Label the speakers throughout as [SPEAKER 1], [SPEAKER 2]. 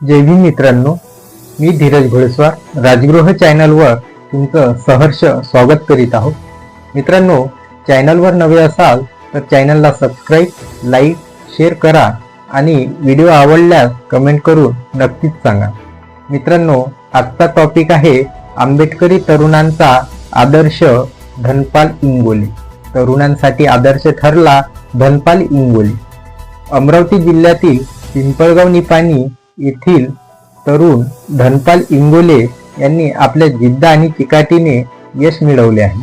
[SPEAKER 1] जय मित्रांनो मी धीरज घोडेस्वार राजगृह चॅनलवर तुमचं सहर्ष स्वागत करीत आहोत. मित्रांनो चॅनलवर नवे असाल तर चॅनलला सबस्क्राईब लाईक शेअर करा आणि व्हिडिओ आवडल्यास कमेंट करून नक्कीच सांगा. मित्रांनो आजचा टॉपिक आहे आंबेडकरी तरुणांचा आदर्श धनपाल इंगोले. तरुणांसाठी आदर्श ठरला धनपाल इंगोले. अमरावती जिल्ह्यातील पिंपळगाव निपाणी येथील तरुण धनपाल इंगोले यांनी आपल्या जिद्द आणि चिकाटीने यश मिळवले आहे.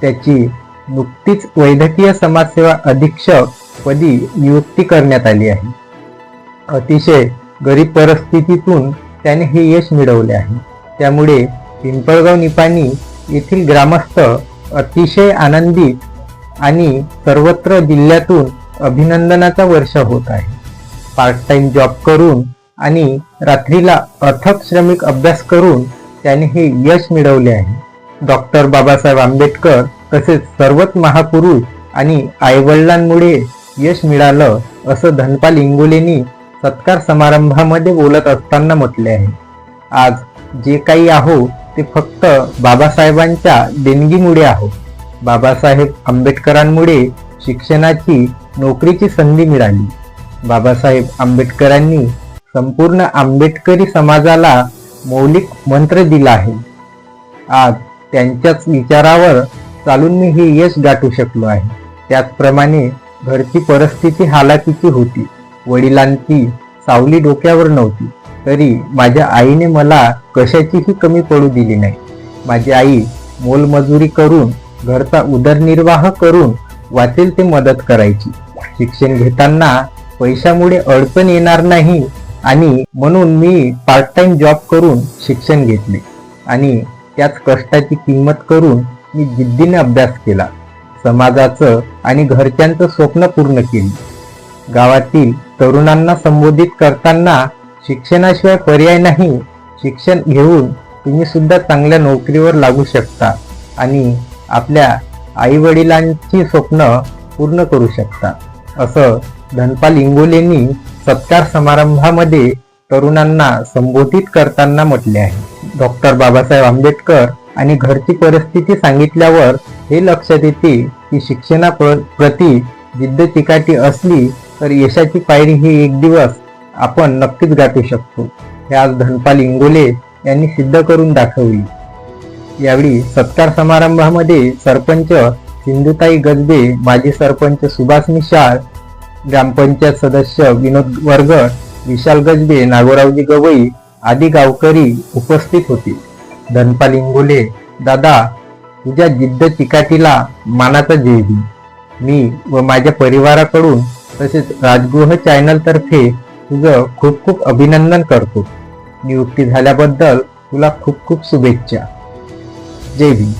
[SPEAKER 1] त्याची नुकतीच वैद्यकीय समाजसेवा अधीक्षक पदी नियुक्ती करण्यात आली आहे. अतिशय गरीब परिस्थितीतून त्याने हे यश मिळवले आहे. त्यामुळे पिंपळगाव निपाणी येथील ग्रामस्थ अतिशय आनंदित आणि सर्वत्र जिल्ह्यातून अभिनंदनाचा वर्ष होत आहे. पार्ट टाइम जॉब करून आणि रात्रीला अथक श्रमिक अभ्यास करून त्याने हे यश मिळवले आहे. डॉक्टर बाबासाहेब आंबेडकर तसेच सर्वच महापुरुष आणि आईवडिलांमुळे यश मिळालं असं धनपाल इंगोलेनी सत्कार समारंभामध्ये बोलत असताना म्हटले आहे. आज जे काही आहो ते फक्त बाबासाहेबांच्या देणगीमुळे आहो बाबासाहेब आंबेडकरांमुळे शिक्षणाची नोकरीची संधी मिळाली. बाबासाहेब आंबेडकरांनी संपूर्ण आंबेडकरी समाजाला मौलिक मंत्र दिला आहे. आज त्यांच्याच विचारावर चालून मी हे यश गाठू शकलो आहे. त्याचप्रमाणे घरची परिस्थिती हालाकीची होती. वडिलांची सावली डोक्यावर नव्हती. तरी माझ्या आईने मला कशाचीही कमी पडू दिली नाही. माझी आई मोलमजुरी करून घरचा उदरनिर्वाह करून वाचेल ते मदत करायची. शिक्षण घेताना पैशामुळे अडचण येणार नाही आणि म्हणून मी पार्ट टाइम जॉब करून शिक्षण घेतले. आणि त्याच कष्टाची किंमत करून मी जिद्दीने अभ्यास केला. समाजाचं आणि घरच्यांचं स्वप्न पूर्ण केली. गावातील तरुणांना संबोधित करताना शिक्षणाशिवाय पर्याय नाही शिक्षण घेऊन तुम्ही सुद्धा चांगल्या नोकरीवर लागू शकता आणि आपल्या आई वडिलांची स्वप्न पूर्ण करू शकता. असं धनपाल इंगोलेंनी सत्कार समारंभामध्ये तरुणांना संबोधित करताना म्हटले आहे. डॉक्टर बाबासाहेब आंबेडकर आणि घरची परिस्थिती सांगितल्यावर हे लक्षात येते की शिक्षणा प्रती जिद्द चिकाटी असली तर यशाची पायरी ही एक दिवस आपण नक्कीच गाठू शकतो. हे आज धनपाल इंगोले यांनी सिद्ध करून दाखवली. यावेळी सत्कार समारंभामध्ये सरपंच सिंधुताई गजबे माजी सरपंच सुभाष मिशाळ ग्रामपंचायत सदस्य विनोद वर्गड विशाल गजबे नागोरावजी गवई आदी गावकरी उपस्थित होते. धनपाल इंगोले दादा तुझ्या जिद्द चिकाटीला मानाचा जय भीम. मी व माझ्या परिवाराकडून तसेच राजगृह चॅनलतर्फे तुझं खूप खूप अभिनंदन करतो. नियुक्ती झाल्याबद्दल तुला खूप खूप शुभेच्छा. जय भीम